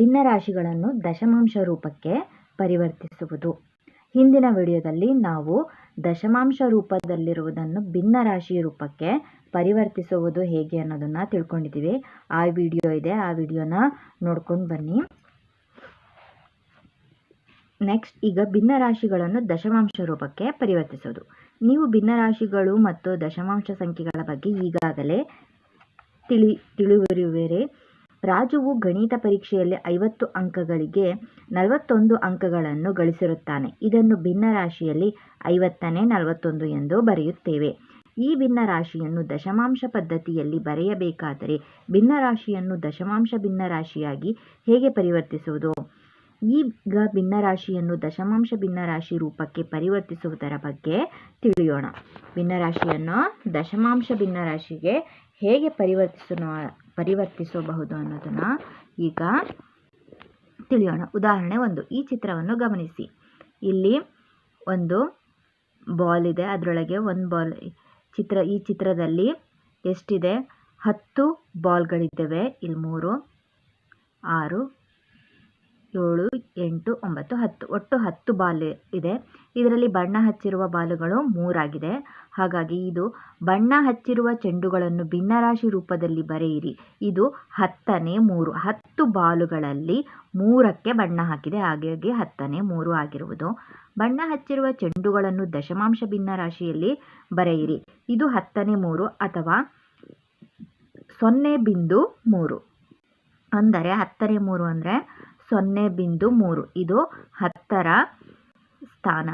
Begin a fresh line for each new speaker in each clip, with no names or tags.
ಭಿನ್ನರಾಶಿಗಳನ್ನು ದಶಮಾಂಶ ರೂಪಕ್ಕೆ ಪರಿವರ್ತಿಸುವುದು. ಹಿಂದಿನ ವಿಡಿಯೋದಲ್ಲಿ ನಾವು ದಶಮಾಂಶ ರೂಪದಲ್ಲಿರುವುದನ್ನು ಭಿನ್ನರಾಶಿ ರೂಪಕ್ಕೆ ಪರಿವರ್ತಿಸುವುದು ಹೇಗೆ ಅನ್ನೋದನ್ನು ತಿಳ್ಕೊಂಡಿದ್ದೀವಿ. ಆ ವಿಡಿಯೋ ಇದೆ, ಆ ವಿಡಿಯೋನ ನೋಡ್ಕೊಂಡು ಬನ್ನಿ. ನೆಕ್ಸ್ಟ್, ಈಗ ಭಿನ್ನರಾಶಿಗಳನ್ನು ದಶಮಾಂಶ ರೂಪಕ್ಕೆ ಪರಿವರ್ತಿಸೋದು. ನೀವು ಭಿನ್ನರಾಶಿಗಳು ಮತ್ತು ದಶಮಾಂಶ ಸಂಖ್ಯೆಗಳ ಬಗ್ಗೆ ಈಗಾಗಲೇ ತಿಳಿ ತಿಳಿದಿರುವಿರಿ ರಾಜುವು ಗಣಿತ ಪರೀಕ್ಷೆಯಲ್ಲಿ ಐವತ್ತು ಅಂಕಗಳಿಗೆ ನಲವತ್ತೊಂದು ಅಂಕಗಳನ್ನು ಗಳಿಸಿರುತ್ತಾನೆ. ಇದನ್ನು ಭಿನ್ನರಾಶಿಯಲ್ಲಿ ಐವತ್ತನೇ, ನಲವತ್ತೊಂದು ಎಂದು ಬರೆಯುತ್ತೇವೆ. ಈ ಭಿನ್ನರಾಶಿಯನ್ನು ದಶಮಾಂಶ ಪದ್ಧತಿಯಲ್ಲಿ ಬರೆಯಬೇಕಾದರೆ ಭಿನ್ನರಾಶಿಯನ್ನು ದಶಮಾಂಶ ಭಿನ್ನರಾಶಿಯಾಗಿ ಹೇಗೆ ಪರಿವರ್ತಿಸುವುದು? ಈಗ ಭಿನ್ನರಾಶಿಯನ್ನು ದಶಮಾಂಶ ಭಿನ್ನರಾಶಿ ರೂಪಕ್ಕೆ ಪರಿವರ್ತಿಸುವುದರ ಬಗ್ಗೆ ತಿಳಿಯೋಣ. ಭಿನ್ನರಾಶಿಯನ್ನು ದಶಮಾಂಶ ಭಿನ್ನರಾಶಿಗೆ ಹೇಗೆ ಪರಿವರ್ತಿಸೋ ಪರಿವರ್ತಿಸಬಹುದು ಅನ್ನೋದನ್ನು ಈಗ ತಿಳಿಯೋಣ. ಉದಾಹರಣೆ ಒಂದು, ಈ ಚಿತ್ರವನ್ನು ಗಮನಿಸಿ. ಇಲ್ಲಿ ಒಂದು ಬಾಲ್ ಇದೆ, ಅದರೊಳಗೆ ಒಂದು ಬಾಲ್ ಚಿತ್ರ, ಈ ಚಿತ್ರದಲ್ಲಿ ಎಷ್ಟಿದೆ? ಹತ್ತು ಬಾಲ್ಗಳಿದ್ದಾವೆ ಇಲ್ಲಿ ಮೂರು, ಆರು ಏಳು, ಎಂಟು, ಒಂಬತ್ತು, ಹತ್ತು, ಒಟ್ಟು ಹತ್ತು ಬಾಲು ಇದೆ. ಇದರಲ್ಲಿ ಬಣ್ಣ ಹಚ್ಚಿರುವ ಬಾಲುಗಳು ಮೂರಾಗಿದೆ. ಹಾಗಾಗಿ ಇದು ಬಣ್ಣ ಹಚ್ಚಿರುವ ಚೆಂಡುಗಳನ್ನು ಭಿನ್ನರಾಶಿ ರೂಪದಲ್ಲಿ ಬರೆಯಿರಿ. ಇದು ಹತ್ತನೇ ಮೂರು. ಹತ್ತು ಬಾಲುಗಳಲ್ಲಿ ಮೂರಕ್ಕೆ ಬಣ್ಣ ಹಾಕಿದೆ. ಹಾಗಾಗಿ ಹತ್ತನೇ ಮೂರು ಆಗಿರುವುದು. ಬಣ್ಣ ಹಚ್ಚಿರುವ ಚೆಂಡುಗಳನ್ನು ದಶಮಾಂಶ ಭಿನ್ನರಾಶಿಯಲ್ಲಿ ಬರೆಯಿರಿ. ಇದು ಹತ್ತನೇ ಮೂರು ಅಥವಾ ಸೊನ್ನೆ ಬಿಂದು ಮೂರು. ಅಂದರೆ ಹತ್ತನೇ ಮೂರು ಅಂದರೆ ಸೊನ್ನೆ ಬಿಂದು ಮೂರು. ಇದು ಹತ್ತರ ಸ್ಥಾನ.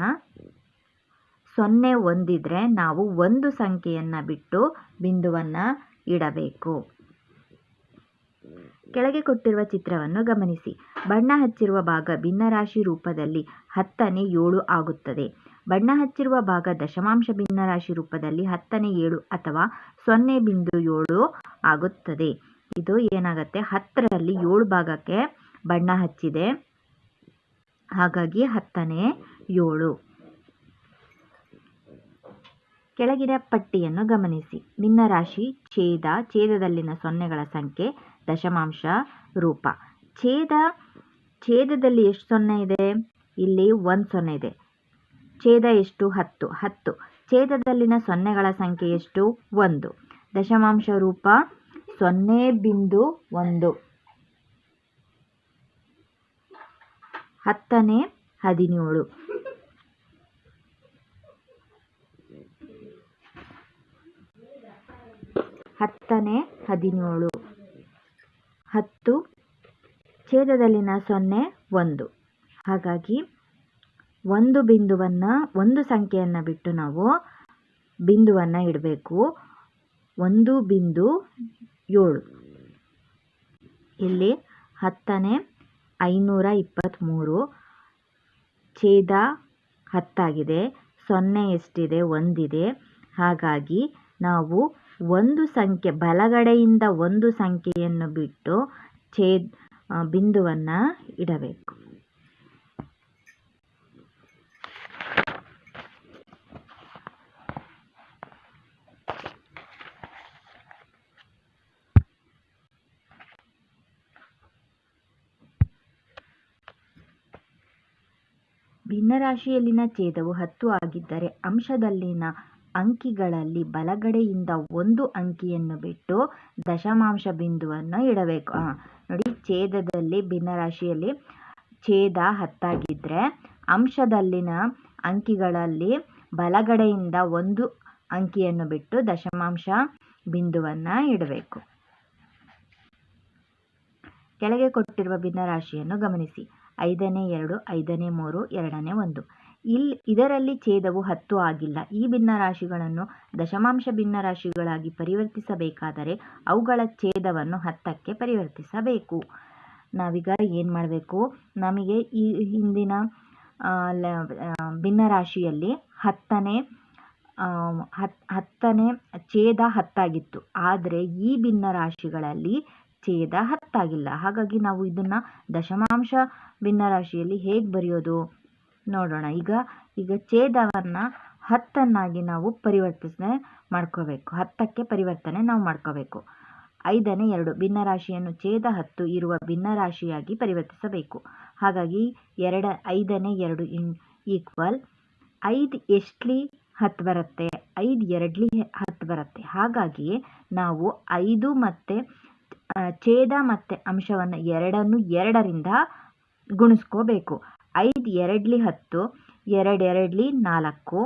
ಸೊನ್ನೆ ಒಂದಿದ್ರೆ ನಾವು ಒಂದು ಸಂಖ್ಯೆಯನ್ನು ಬಿಟ್ಟು ಬಿಂದುವನ್ನು ಇಡಬೇಕು. ಕೆಳಗೆ ಕೊಟ್ಟಿರುವ ಚಿತ್ರವನ್ನು ಗಮನಿಸಿ. ಬಣ್ಣ ಹಚ್ಚಿರುವ ಭಾಗ ಭಿನ್ನರಾಶಿ ರೂಪದಲ್ಲಿ ಹತ್ತನೇ ಏಳು ಆಗುತ್ತದೆ. ಬಣ್ಣ ಹಚ್ಚಿರುವ ಭಾಗ ದಶಮಾಂಶ ಭಿನ್ನರಾಶಿ ರೂಪದಲ್ಲಿ ಹತ್ತನೇ ಏಳು ಅಥವಾ ಸೊನ್ನೆ ಬಿಂದು ಏಳು ಆಗುತ್ತದೆ. ಇದು ಏನಾಗುತ್ತೆ? ಹತ್ತರಲ್ಲಿ ಏಳು ಭಾಗಕ್ಕೆ ಬಣ್ಣ ಹಚ್ಚಿದೆ. ಹಾಗಾಗಿ ಹತ್ತನೇ ಏಳು. ಕೆಳಗಿನ ಪಟ್ಟಿಯನ್ನು ಗಮನಿಸಿ. ಭಿನ್ನರಾಶಿ ಛೇದ, ಛೇದದಲ್ಲಿನ ಸೊನ್ನೆಗಳ ಸಂಖ್ಯೆ, ದಶಮಾಂಶ ರೂಪ. ಛೇದ, ಛೇದದಲ್ಲಿ ಎಷ್ಟು ಸೊನ್ನೆ ಇದೆ? ಇಲ್ಲಿ ಒಂದು ಸೊನ್ನೆ ಇದೆ. ಛೇದ ಎಷ್ಟು? ಹತ್ತು. ಹತ್ತು. ಛೇದದಲ್ಲಿನ ಸೊನ್ನೆಗಳ ಸಂಖ್ಯೆ ಎಷ್ಟು? ಒಂದು. ದಶಮಾಂಶ ರೂಪ ಸೊನ್ನೆ ಬಿಂದು ಒಂದು. ಹತ್ತನೇ ಹದಿನೇಳು. ಹತ್ತನೇ ಹದಿನೇಳು. ಹತ್ತು ಛೇದದಲ್ಲಿನ ಸೊನ್ನೆ ಒಂದು. ಹಾಗಾಗಿ ಒಂದು ಬಿಂದುವನ್ನು ಒಂದು ಸಂಖ್ಯೆಯನ್ನು ಬಿಟ್ಟು ನಾವು ಬಿಂದುವನ್ನು ಇಡಬೇಕು. ಒಂದು ಬಿಂದು ಏಳು. ಇಲ್ಲಿ ಹತ್ತನೇ ಐನೂರ ಇಪ್ಪತ್ತ್ಮೂರು ಛೇದ ಹತ್ತಾಗಿದೆ. ಸೊನ್ನೆ ಎಷ್ಟಿದೆ? ಒಂದಿದೆ. ಹಾಗಾಗಿ ನಾವು ಒಂದು ಸಂಖ್ಯೆ, ಬಲಗಡೆಯಿಂದ ಒಂದು ಸಂಖ್ಯೆಯನ್ನು ಬಿಟ್ಟು ಛೇದ ಬಿಂದುವನ್ನು ಇಡಬೇಕು. ಭಿನ್ನರಾಶಿಯಲ್ಲಿನ ಛೇದವು ಹತ್ತು ಆಗಿದ್ದರೆ ಅಂಶದಲ್ಲಿನ ಅಂಕಿಗಳಲ್ಲಿ ಬಲಗಡೆಯಿಂದ ಒಂದು ಅಂಕಿಯನ್ನು ಬಿಟ್ಟು ದಶಮಾಂಶ ಬಿಂದುವನ್ನು ಇಡಬೇಕು. ನೋಡಿ, ಛೇದದಲ್ಲಿ ಭಿನ್ನರಾಶಿಯಲ್ಲಿ ಛೇದ ಹತ್ತಾಗಿದ್ದರೆ ಅಂಶದಲ್ಲಿನ ಅಂಕಿಗಳಲ್ಲಿ ಬಲಗಡೆಯಿಂದ ಒಂದು ಅಂಕಿಯನ್ನು ಬಿಟ್ಟು ದಶಮಾಂಶ ಬಿಂದುವನ್ನು ಇಡಬೇಕು. ಕೆಳಗೆ ಕೊಟ್ಟಿರುವ ಭಿನ್ನರಾಶಿಯನ್ನು ಗಮನಿಸಿ. ಐದನೇ ಎರಡು, ಐದನೇ ಮೂರು, ಎರಡನೇ ಒಂದು. ಇಲ್ಲಿ ಇದರಲ್ಲಿ ಛೇದವು ಹತ್ತು ಆಗಿಲ್ಲ. ಈ ಭಿನ್ನರಾಶಿಗಳನ್ನು ದಶಮಾಂಶ ಭಿನ್ನರಾಶಿಗಳಾಗಿ ಪರಿವರ್ತಿಸಬೇಕಾದರೆ ಅವುಗಳ ಛೇದವನ್ನು ಹತ್ತಕ್ಕೆ ಪರಿವರ್ತಿಸಬೇಕು. ನಾವೀಗ ಏನು ಮಾಡಬೇಕು? ನಮಗೆ ಈ ಹಿಂದಿನ ಭಿನ್ನರಾಶಿಯಲ್ಲಿ ಹತ್ತನೇ ಹತ್, ಹತ್ತನೇ ಛೇದ ಹತ್ತಾಗಿತ್ತು. ಆದರೆ ಈ ಭಿನ್ನರಾಶಿಗಳಲ್ಲಿ ಛೇದ ಹತ್ತಾಗಿಲ್ಲ. ಹಾಗಾಗಿ ನಾವು ಇದನ್ನು ದಶಮಾಂಶ ಭಿನ್ನರಾಶಿಯಲ್ಲಿ ಹೇಗೆ ಬರೆಯೋದು ನೋಡೋಣ. ಈಗ ಈಗ ಛೇದವನ್ನು ಹತ್ತನ್ನಾಗಿ ನಾವು ಪರಿವರ್ತನೆ ಮಾಡ್ಕೋಬೇಕು. ಹತ್ತಕ್ಕೆ ಪರಿವರ್ತನೆ ನಾವು ಮಾಡ್ಕೋಬೇಕು. ಐದನೇ ಎರಡು, ಭಿನ್ನರಾಶಿಯನ್ನು ಛೇದ ಹತ್ತು ಇರುವ ಭಿನ್ನರಾಶಿಯಾಗಿ ಪರಿವರ್ತಿಸಬೇಕು. ಹಾಗಾಗಿ ಎರಡ, ಐದನೇ ಎರಡು ಇನ್, ಈಕ್ವಲ್ ಐದು ಎಷ್ಟ್ಲಿ ಹತ್ತು ಬರುತ್ತೆ? ಐದು ಎರಡ್ಲಿ ಹತ್ತು ಬರುತ್ತೆ. ಹಾಗಾಗಿ ನಾವು ಐದು ಮತ್ತು ಛೇದ ಮತ್ತು ಅಂಶವನ್ನು ಎರಡನ್ನು ಎರಡರಿಂದ ಗುಣಿಸ್ಕೋಬೇಕು. ಐದು ಎರಡ್ಲಿ ಹತ್ತು, ಎರಡು ಎರಡ್ಲಿ ನಾಲ್ಕು,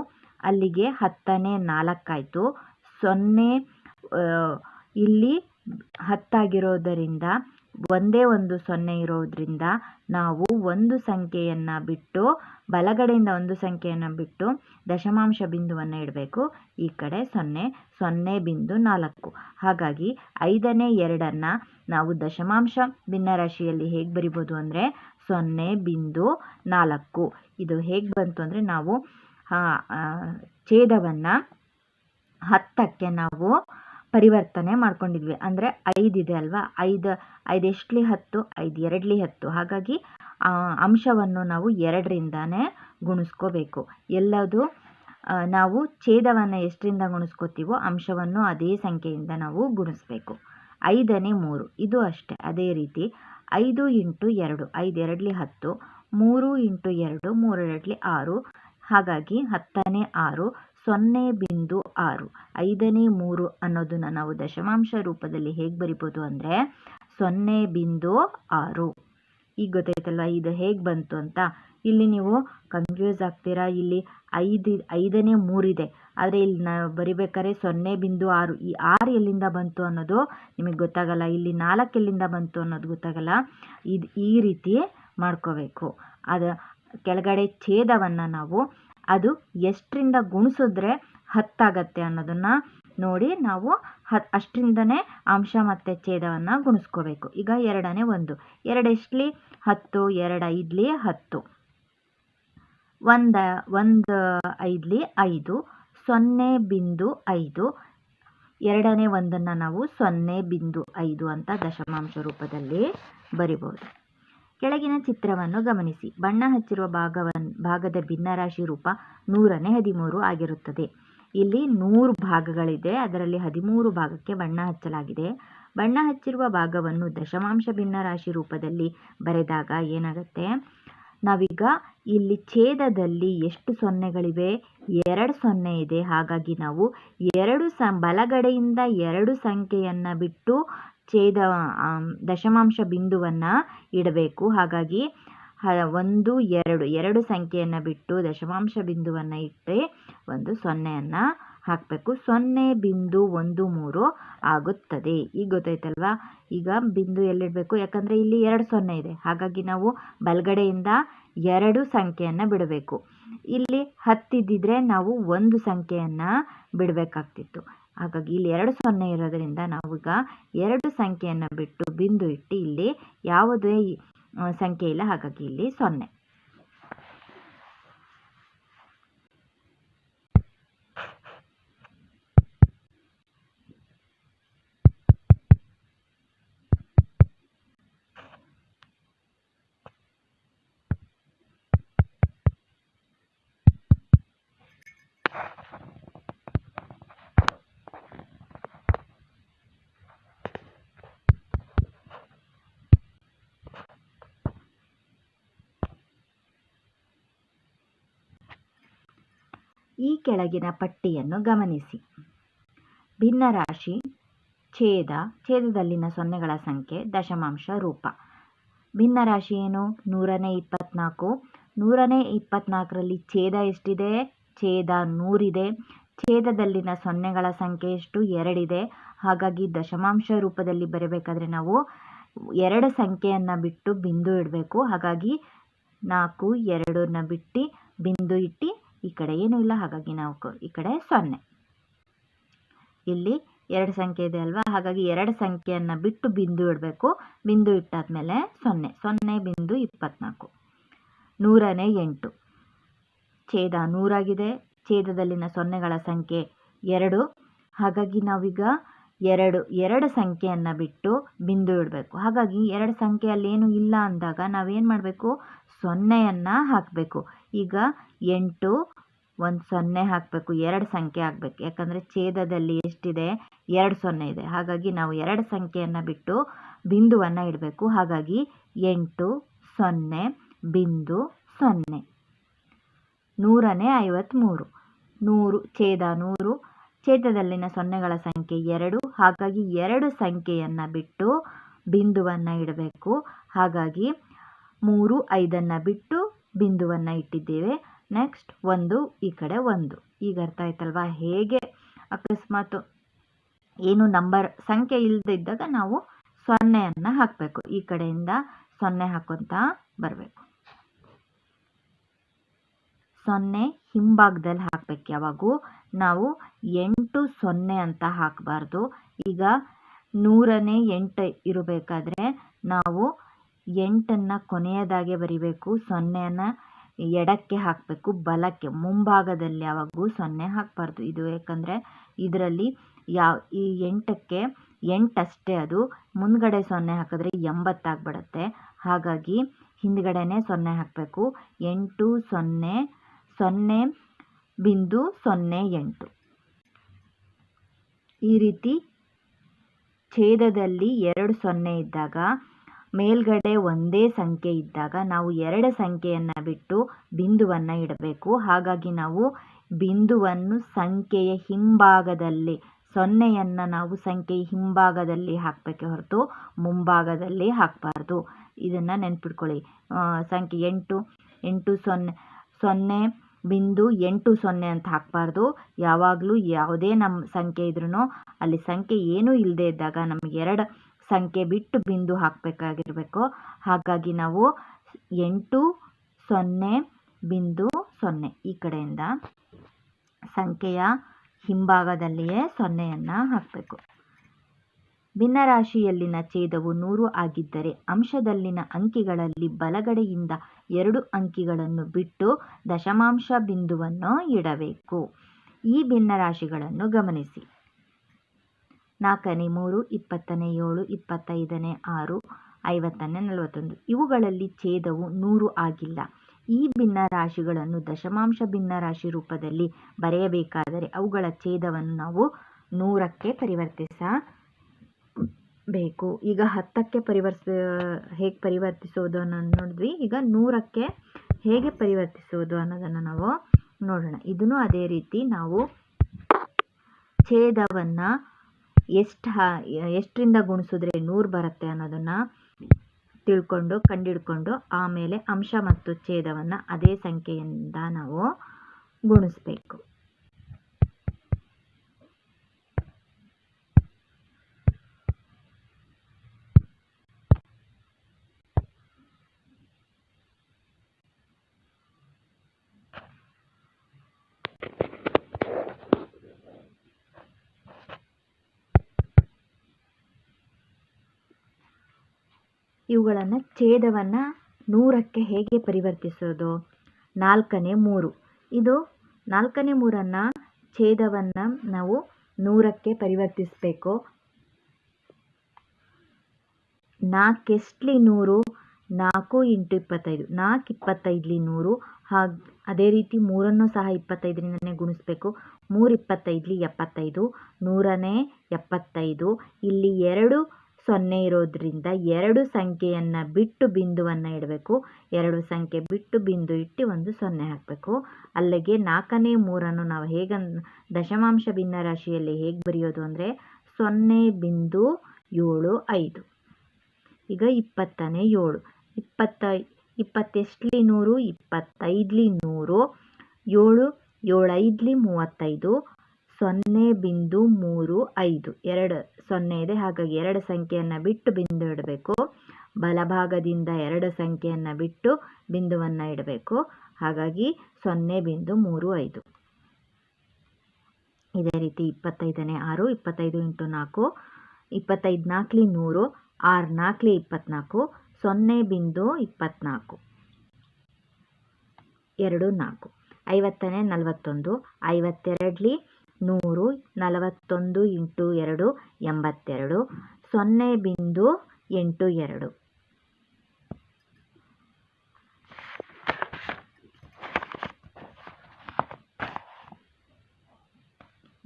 ಅಲ್ಲಿಗೆ ಹತ್ತನೇ ನಾಲ್ಕಾಯಿತು. ಸೊನ್ನೆ ಇಲ್ಲಿ ಹತ್ತಾಗಿರೋದರಿಂದ ಒಂದೇ ಒಂದು ಸೊನ್ನೆ ಇರೋದ್ರಿಂದ ನಾವು ಒಂದು ಸಂಖ್ಯೆಯನ್ನು ಬಿಟ್ಟು, ಬಲಗಡೆಯಿಂದ ಒಂದು ಸಂಖ್ಯೆಯನ್ನು ಬಿಟ್ಟು ದಶಮಾಂಶ ಬಿಂದುವನ್ನು ಇಡಬೇಕು. ಈ ಕಡೆ ಸೊನ್ನೆ ಸೊನ್ನೆ ಬಿಂದು ನಾಲ್ಕು. ಹಾಗಾಗಿ ಐದನೇ ಎರಡನ್ನು ನಾವು ದಶಮಾಂಶ ಭಿನ್ನರಾಶಿಯಲ್ಲಿ ಹೇಗೆ ಬರಿಬೋದು ಅಂದರೆ ಸೊನ್ನೆ ಬಿಂದು ನಾಲ್ಕು. ಇದು ಹೇಗೆ ಬಂತು ಅಂದರೆ ನಾವು ಛೇದವನ್ನು ಹತ್ತಕ್ಕೆ ನಾವು ಪರಿವರ್ತನೆ ಮಾಡ್ಕೊಂಡಿದ್ವಿ. ಅಂದರೆ ಐದಿದೆ ಅಲ್ವಾ? ಐದು ಐದು ಎಷ್ಟಲಿ ಹತ್ತು, ಐದು ಎರಡ್ಲಿ ಹತ್ತು. ಹಾಗಾಗಿ ಅಂಶವನ್ನು ನಾವು ಎರಡರಿಂದನೇ ಗುಣಿಸ್ಕೋಬೇಕು. ಎಲ್ಲದು ನಾವು ಛೇದವನ್ನು ಎಷ್ಟರಿಂದ ಗುಣಿಸ್ಕೋತೀವೋ ಅಂಶವನ್ನು ಅದೇ ಸಂಖ್ಯೆಯಿಂದ ನಾವು ಗುಣಿಸ್ಬೇಕು. ಐದನೇ ಮೂರು. ಇದು ಅಷ್ಟೇ. ಅದೇ ರೀತಿ, ಐದು ಇಂಟು ಎರಡು. ಐದು ಎರಡಲಿ ಹತ್ತು. ಮೂರು ಇಂಟು ಎರಡು. ಮೂರೆರಡಲಿ ಆರು. ಹಾಗಾಗಿ, ಹತ್ತನೇ ಆರು. ಸೊನ್ನೆ ಬಿಂದು ಆರು. ಐದನೇ ಮೂರು ಅನ್ನೋದನ್ನು ನಾವು ದಶಮಾಂಶ ರೂಪದಲ್ಲಿ ಹೇಗೆ ಬರಿಬೋದು ಅಂದರೆ ಸೊನ್ನೆ ಬಿಂದು ಆರು. ಈಗ ಗೊತ್ತಾಯ್ತಲ್ವ ಇದು ಹೇಗೆ ಬಂತು ಅಂತ? ಇಲ್ಲಿ ನೀವು ಕನ್ಫ್ಯೂಸ್ ಆಗ್ತೀರಾ? ಇಲ್ಲಿ ಐದು, ಐದನೇ ಮೂರಿದೆ. ಆದರೆ ಇಲ್ಲಿ ನಾವು ಬರಿಬೇಕಾದ್ರೆ ಸೊನ್ನೆ ಬಿಂದು ಆರು. ಈ ಆರು ಎಲ್ಲಿಂದ ಬಂತು ಅನ್ನೋದು ನಿಮಗೆ ಗೊತ್ತಾಗಲ್ಲ. ಇಲ್ಲಿ ನಾಲ್ಕು ಎಲ್ಲಿಂದ ಬಂತು ಅನ್ನೋದು ಗೊತ್ತಾಗಲ್ಲ. ಇದು ಈ ರೀತಿ ಮಾಡ್ಕೋಬೇಕು. ಅದು ಕೆಳಗಡೆ ಛೇದವನ್ನು ನಾವು ಅದು ಎಷ್ಟರಿಂದ ಗುಣಿಸಿದ್ರೆ ಹತ್ತಾಗತ್ತೆ ಅನ್ನೋದನ್ನು ನೋಡಿ ನಾವು ಹ ಅಷ್ಟರಿಂದನೇ ಅಂಶ ಮತ್ತು ಛೇದವನ್ನು ಗುಣಿಸ್ಕೋಬೇಕು. ಈಗ ಎರಡನೇ ಒಂದು. ಎರಡು ಎಷ್ಟಲಿ? ಹತ್ತು. ಎರಡು ಐದ್ಲಿ? ಹತ್ತು. ಒಂದು ಒಂದು ಐದಲಿ? ಐದು. ಸೊನ್ನೆ ಬಿಂದು ಐದು. ಎರಡನೇ ಒಂದನ್ನು ನಾವು ಸೊನ್ನೆ ಬಿಂದು ಐದು ಅಂತ ದಶಮಾಂಶ ರೂಪದಲ್ಲಿ ಬರಿಬೋದು. ಕೆಳಗಿನ ಚಿತ್ರವನ್ನು ಗಮನಿಸಿ. ಬಣ್ಣ ಹಚ್ಚಿರುವ ಭಾಗದ ಭಿನ್ನರಾಶಿ ರೂಪ ನೂರನೇ ಹದಿಮೂರು ಆಗಿರುತ್ತದೆ. ಇಲ್ಲಿ ನೂರು ಭಾಗಗಳಿದೆ. ಅದರಲ್ಲಿ ಹದಿಮೂರು ಭಾಗಕ್ಕೆ ಬಣ್ಣ ಹಚ್ಚಲಾಗಿದೆ. ಬಣ್ಣ ಹಚ್ಚಿರುವ ಭಾಗವನ್ನು ದಶಮಾಂಶ ಭಿನ್ನರಾಶಿ ರೂಪದಲ್ಲಿ ಬರೆದಾಗ ಏನಾಗುತ್ತೆ? ನಾವೀಗ ಇಲ್ಲಿ ಛೇದದಲ್ಲಿ ಎಷ್ಟು ಸೊನ್ನೆಗಳಿವೆ? ಎರಡು ಸೊನ್ನೆ ಇದೆ. ಹಾಗಾಗಿ ನಾವು ಎರಡು ಸ, ಬಲಗಡೆಯಿಂದ ಎರಡು ಸಂಖ್ಯೆಯನ್ನು ಬಿಟ್ಟು ಛೇದ ದಶಮಾಂಶ ಬಿಂದುವನ್ನು ಇಡಬೇಕು. ಹಾಗಾಗಿ ಒಂದು, ಎರಡು ಎರಡು ಸಂಖ್ಯೆಯನ್ನು ಬಿಟ್ಟು ದಶಮಾಂಶ ಬಿಂದುವನ್ನು ಇಟ್ಟರೆ ಒಂದು ಸೊನ್ನೆಯನ್ನು ಹಾಕಬೇಕು. ಸೊನ್ನೆ ಬಿಂದು ಒಂದು ಮೂರು ಆಗುತ್ತದೆ. ಈಗ ಗೊತ್ತಾಯ್ತಲ್ವಾ? ಈಗ ಬಿಂದು ಎಲ್ಲಿಡಬೇಕು? ಯಾಕಂದರೆ ಇಲ್ಲಿ ಎರಡು ಸೊನ್ನೆ ಇದೆ. ಹಾಗಾಗಿ ನಾವು ಬಲಗಡೆಯಿಂದ ಎರಡು ಸಂಖ್ಯೆಯನ್ನು ಬಿಡಬೇಕು. ಇಲ್ಲಿ ಹತ್ತಿದ್ದಿದ್ರೆ ನಾವು ಒಂದು ಸಂಖ್ಯೆಯನ್ನು ಬಿಡಬೇಕಾಗ್ತಿತ್ತು. ಹಾಗಾಗಿ ಇಲ್ಲಿ ಎರಡು ಸೊನ್ನೆ ಇರೋದರಿಂದ ನಾವೀಗ ಎರಡು ಸಂಖ್ಯೆಯನ್ನು ಬಿಟ್ಟು ಬಿಂದು ಇಟ್ಟು ಇಲ್ಲಿ ಯಾವುದೇ ಸಂಖ್ಯೆ ಇಲ್ಲ. ಹಾಗಾಗಿ ಇಲ್ಲಿ ಸೊನ್ನೆ. ಈ ಕೆಳಗಿನ ಪಟ್ಟಿಯನ್ನು ಗಮನಿಸಿ. ಭಿನ್ನರಾಶಿ, ಛೇದ, ಛೇದದಲ್ಲಿನ ಸೊನ್ನೆಗಳ ಸಂಖ್ಯೆ ದಶಮಾಂಶ ರೂಪ. ಭಿನ್ನರಾಶಿ ಏನು? ನೂರನೇ ಇಪ್ಪತ್ನಾಲ್ಕು. ನೂರನೇ ಇಪ್ಪತ್ನಾಲ್ಕರಲ್ಲಿ ಛೇದ ಎಷ್ಟಿದೆ? ಛೇದ ನೂರಿದೆ. ಛೇದದಲ್ಲಿನ ಸೊನ್ನೆಗಳ ಸಂಖ್ಯೆ ಎಷ್ಟು? ಎರಡಿದೆ. ಹಾಗಾಗಿ ದಶಮಾಂಶ ರೂಪದಲ್ಲಿ ಬರಬೇಕಾದ್ರೆ ನಾವು ಎರಡು ಸಂಖ್ಯೆಯನ್ನು ಬಿಟ್ಟು ಬಿಂದು ಇಡಬೇಕು. ಹಾಗಾಗಿ ನಾಲ್ಕು, ಎರಡನ್ನ ಬಿಟ್ಟು ಬಿಂದು ಇಟ್ಟು ಈ ಕಡೆ ಏನೂ ಇಲ್ಲ, ಹಾಗಾಗಿ ನಾವು ಈ ಕಡೆ ಸೊನ್ನೆ. ಇಲ್ಲಿ ಎರಡು ಸಂಖ್ಯೆ ಇದೆ ಅಲ್ವಾ? ಹಾಗಾಗಿ ಎರಡು ಸಂಖ್ಯೆಯನ್ನು ಬಿಟ್ಟು ಬಿಂದು ಇಡಬೇಕು. ಬಿಂದು ಇಟ್ಟಾದ್ಮೇಲೆ ಸೊನ್ನೆ. ಸೊನ್ನೆ, ಬಿಂದು ಇಪ್ಪತ್ನಾಲ್ಕು. ನೂರನೇ ಎಂಟು. ಛೇದ ನೂರಾಗಿದೆ. ಛೇದದಲ್ಲಿನ ಸೊನ್ನೆಗಳ ಸಂಖ್ಯೆ ಎರಡು. ಹಾಗಾಗಿ ನಾವೀಗ ಎರಡು ಎರಡು ಸಂಖ್ಯೆಯನ್ನು ಬಿಟ್ಟು ಬಿಂದು ಇಡಬೇಕು. ಹಾಗಾಗಿ ಎರಡು ಸಂಖ್ಯೆಯಲ್ಲಿ ಏನು ಇಲ್ಲ ಅಂದಾಗ ನಾವೇನು ಮಾಡಬೇಕು? ಸೊನ್ನೆಯನ್ನು ಹಾಕಬೇಕು. ಈಗ ಎಂಟು, ಒಂದು ಸೊನ್ನೆ ಹಾಕಬೇಕು, ಎರಡು ಸಂಖ್ಯೆ ಹಾಕಬೇಕು ಯಾಕಂದರೆ ಛೇದದಲ್ಲಿ ಎಷ್ಟಿದೆ? ಎರಡು ಸೊನ್ನೆ ಇದೆ. ಹಾಗಾಗಿ ನಾವು ಎರಡು ಸಂಖ್ಯೆಯನ್ನು ಬಿಟ್ಟು ಬಿಂದುವನ್ನು ಇಡಬೇಕು. ಹಾಗಾಗಿ ಎಂಟು, ಸೊನ್ನೆ, ಬಿಂದು ಸೊನ್ನೆ. ನೂರನೇ ಐವತ್ತ್ಮೂರು ನೂರು, ಛೇದ ನೂರು. ಛೇದದಲ್ಲಿನ ಸೊನ್ನೆಗಳ ಸಂಖ್ಯೆ ಎರಡು. ಹಾಗಾಗಿ ಎರಡು ಸಂಖ್ಯೆಯನ್ನು ಬಿಟ್ಟು ಬಿಂದುವನ್ನು ಇಡಬೇಕು. ಹಾಗಾಗಿ ಮೂರು ಐದನ್ನು ಬಿಟ್ಟು ಬಿಂದುವನ್ನು ಇಟ್ಟಿದ್ದೇವೆ. ನೆಕ್ಸ್ಟ್ ಒಂದು, ಈ ಕಡೆ ಒಂದು. ಈಗ ಅರ್ಥ ಆಯ್ತಲ್ವಾ? ಹೇಗೆ ಅಕಸ್ಮಾತ್ ಏನು ನಂಬರ್ ಸಂಖ್ಯೆ ಇಲ್ಲದಿದ್ದಾಗ ನಾವು ಸೊನ್ನೆಯನ್ನು ಹಾಕಬೇಕು. ಈ ಕಡೆಯಿಂದ ಸೊನ್ನೆ ಹಾಕೊತ ಬರಬೇಕು. ಸೊನ್ನೆ ಹಿಂಭಾಗದಲ್ಲಿ ಹಾಕ್ಬೇಕು ಯಾವಾಗೂ. ನಾವು ಎಂಟು ಸೊನ್ನೆ ಅಂತ ಹಾಕಬಾರ್ದು. ಈಗ ನೂರನೇ ಎಂಟು ಇರಬೇಕಾದ್ರೆ ನಾವು ಎಂಟನ್ನು ಕೊನೆಯದಾಗೆ ಬರಿಬೇಕು. ಸೊನ್ನೆಯನ್ನು ಎಡಕ್ಕೆ ಹಾಕಬೇಕು, ಬಲಕ್ಕೆ. ಮುಂಭಾಗದಲ್ಲಿ ಯಾವಾಗೂ ಸೊನ್ನೆ ಹಾಕಬಾರ್ದು. ಇದು ಯಾಕಂದ್ರೆ ಇದರಲ್ಲಿ ಯಾವ, ಈ ಎಂಟಕ್ಕೆ ಎಂಟಷ್ಟೇ ಅದು. ಮುಂದ್ಗಡೆ ಸೊನ್ನೆ ಹಾಕಿದ್ರೆ ಎಂಬತ್ತಾಗ್ಬಿಡತ್ತೆ ಹಾಗಾಗಿ ಹಿಂದುಗಡೆನೇ ಸೊನ್ನೆ ಹಾಕಬೇಕು. ಎಂಟು, ಸೊನ್ನೆ ಸೊನ್ನೆ ಬಿಂದು ಸೊನ್ನೆ ಎಂಟು. ಈ ರೀತಿ ಛೇದದಲ್ಲಿ ಎರಡು ಸೊನ್ನೆ ಇದ್ದಾಗ ಮೇಲ್ಗಡೆ ಒಂದೇ ಸಂಖ್ಯೆ ಇದ್ದಾಗ ನಾವು ಎರಡು ಸಂಖ್ಯೆಯನ್ನು ಬಿಟ್ಟು ಬಿಂದುವನ್ನು ಇಡಬೇಕು. ಹಾಗಾಗಿ ನಾವು ಬಿಂದುವನ್ನು ಸಂಖ್ಯೆಯ ಹಿಂಭಾಗದಲ್ಲಿ, ಸೊನ್ನೆಯನ್ನು ನಾವು ಸಂಖ್ಯೆಯ ಹಿಂಭಾಗದಲ್ಲಿ ಹಾಕಬೇಕೆ ಹೊರತು ಮುಂಭಾಗದಲ್ಲಿ ಹಾಕಬಾರ್ದು. ಇದನ್ನು ನೆನ್ಪಿಟ್ಕೊಳ್ಳಿ. ಸಂಖ್ಯೆ ಎಂಟು ಎಂಟು ಸೊನ್ನೆ ಸೊನ್ನೆ ಬಿಂದು ಎಂಟು ಸೊನ್ನೆ ಅಂತ ಹಾಕಬಾರ್ದು. ಯಾವಾಗಲೂ ಯಾವುದೇ ನಮ್ಮ ಸಂಖ್ಯೆ ಇದ್ರೂ ಅಲ್ಲಿ ಸಂಖ್ಯೆ ಏನೂ ಇಲ್ಲದೇ ಇದ್ದಾಗ ನಮಗೆ ಎರಡು ಸಂಖ್ಯೆ ಬಿಟ್ಟು ಬಿಂದು ಹಾಕಬೇಕಾಗಿರಬೇಕು. ಹಾಗಾಗಿ ನಾವು ಎಂಟು, ಸೊನ್ನೆ, ಬಿಂದು ಸೊನ್ನೆ ಈ ಕಡೆಯಿಂದ ಸಂಖ್ಯೆಯ ಹಿಂಭಾಗದಲ್ಲಿಯೇ ಸೊನ್ನೆಯನ್ನು ಹಾಕಬೇಕು. ಭಿನ್ನರಾಶಿಯಲ್ಲಿನ ಛೇದವು ನೂರು ಆಗಿದ್ದರೆ ಅಂಶದಲ್ಲಿನ ಅಂಕಿಗಳಲ್ಲಿ ಬಲಗಡೆಯಿಂದ ಎರಡು ಅಂಕಿಗಳನ್ನು ಬಿಟ್ಟು ದಶಮಾಂಶ ಬಿಂದುವನ್ನು ಇಡಬೇಕು. ಈ ಭಿನ್ನರಾಶಿಗಳನ್ನು ಗಮನಿಸಿ. ನಾಲ್ಕನೇ ಮೂರು, ಇಪ್ಪತ್ತನೇ ಏಳು, ಇಪ್ಪತ್ತೈದನೇ ಆರು, ಐವತ್ತನೇ ನಲವತ್ತೊಂದು. ಇವುಗಳಲ್ಲಿ ಛೇದವು ನೂರು ಆಗಿಲ್ಲ. ಈ ಭಿನ್ನರಾಶಿಗಳನ್ನು ದಶಮಾಂಶ ಭಿನ್ನರಾಶಿ ರೂಪದಲ್ಲಿ ಬರೆಯಬೇಕಾದರೆ ಅವುಗಳ ಛೇದವನ್ನು ನಾವು ನೂರಕ್ಕೆ ಪರಿವರ್ತಿಸಬೇಕು. ಈಗ ಹತ್ತಕ್ಕೆ ಪರಿವರ್ತ ಹೇಗೆ ಪರಿವರ್ತಿಸೋದು ಅನ್ನೋದು ನೋಡಿದ್ವಿ. ಈಗ ನೂರಕ್ಕೆ ಹೇಗೆ ಪರಿವರ್ತಿಸೋದು ಅನ್ನೋದನ್ನು ನಾವು ನೋಡೋಣ. ಇದನ್ನು ಅದೇ ರೀತಿ ನಾವು ಛೇದವನ್ನು ಎಷ್ಟು ಹಾ, ಎಷ್ಟರಿಂದ ಗುಣಿಸಿದ್ರೆ ನೂರು ಬರುತ್ತೆ ಅನ್ನೋದನ್ನು ತಿಳ್ಕೊಂಡು, ಕಂಡಿಡ್ಕೊಂಡು ಆಮೇಲೆ ಅಂಶ ಮತ್ತು ಛೇದವನ್ನು ಅದೇ ಸಂಖ್ಯೆಯಿಂದ ನಾವು ಗುಣಿಸ್ಬೇಕು. ಇವುಗಳನ್ನು ಛೇದವನ್ನು ನೂರಕ್ಕೆ ಹೇಗೆ ಪರಿವರ್ತಿಸೋದು? ನಾಲ್ಕನೇ ಮೂರು. ಇದು ನಾಲ್ಕನೇ ಮೂರನ್ನು ಛೇದವನ್ನು ನಾವು ನೂರಕ್ಕೆ ಪರಿವರ್ತಿಸಬೇಕು. ನಾಲ್ಕೆಸ್ಟ್ಲಿ ನೂರು? ನಾಲ್ಕು ಇಂಟು ಇಪ್ಪತ್ತೈದು. ನಾಲ್ಕು ಇಪ್ಪತ್ತೈದಲಿ ನೂರು. ಹಾಗೆ ಅದೇ ರೀತಿ ಮೂರನ್ನು ಸಹ ಇಪ್ಪತ್ತೈದರಿಂದನೇ ಗುಣಿಸ್ಬೇಕು. ಮೂರು ಇಪ್ಪತ್ತೈದಲಿ ಎಪ್ಪತ್ತೈದು. ನೂರನೇ ಎಪ್ಪತ್ತೈದು. ಇಲ್ಲಿ ಎರಡು ಸೊನ್ನೆ ಇರೋದ್ರಿಂದ ಎರಡು ಸಂಖ್ಯೆಯನ್ನು ಬಿಟ್ಟು ಬಿಂದುವನ್ನು ಇಡಬೇಕು. ಎರಡು ಸಂಖ್ಯೆ ಬಿಟ್ಟು ಬಿಂದು ಇಟ್ಟು ಒಂದು ಸೊನ್ನೆ ಹಾಕಬೇಕು. ಅಲ್ಲಿಗೆ ನಾಲ್ಕನೇ ಮೂರನ್ನು ನಾವು ಹೇಗೆ ದಶಮಾಂಶ ಭಿನ್ನರಾಶಿಯಲ್ಲಿ ಹೇಗೆ ಬರೆಯೋದು ಅಂದರೆ ಸೊನ್ನೆ ಬಿಂದು ಏಳು ಐದು. ಈಗ ಇಪ್ಪತ್ತನೇ ಏಳು. ಇಪ್ಪತ್ತ, ಇಪ್ಪತ್ತೆಷ್ಟಲಿ ನೂರು, ಇಪ್ಪತ್ತೈದಲಿ ನೂರು, ಏಳು, ಏಳೈದಲಿ ಮೂವತ್ತೈದು ಸೊನ್ನೆ ಬಿಂದು ಮೂರು ಐದು. ಎರಡು ಸೊನ್ನೆ ಇದೆ. ಹಾಗಾಗಿ ಎರಡು ಸಂಖ್ಯೆಯನ್ನು ಬಿಟ್ಟು ಬಿಂದು ಇಡಬೇಕು. ಬಲಭಾಗದಿಂದ ಎರಡು ಸಂಖ್ಯೆಯನ್ನು ಬಿಟ್ಟು ಬಿಂದುವನ್ನು ಇಡಬೇಕು. ಹಾಗಾಗಿ ಸೊನ್ನೆ ಬಿಂದು ಮೂರು ಐದು. ಇದೇ ರೀತಿ ಇಪ್ಪತ್ತೈದನೇ ಆರು, ಇಪ್ಪತ್ತೈದು ಇಂಟು ನಾಲ್ಕು, ಇಪ್ಪತ್ತೈದು ನಾಲ್ಕಲಿ ನೂರು, ಆರು ನಾಲ್ಕಲಿ ಇಪ್ಪತ್ನಾಲ್ಕು, ಸೊನ್ನೆ ಬಿಂದು ಇಪ್ಪತ್ನಾಲ್ಕು. ಎರಡು ನಾಲ್ಕು. ಐವತ್ತನೇ ನಲವತ್ತೊಂದು, ಐವತ್ತೆರಡಲಿ ನೂರು ನಲವತ್ತೊಂದು ಇಂಟು ಎರಡು ಎಂಬತ್ತೆರಡು, ಸೊನ್ನೆ ಬಿಂದು ಎಂಟು ಎರಡು.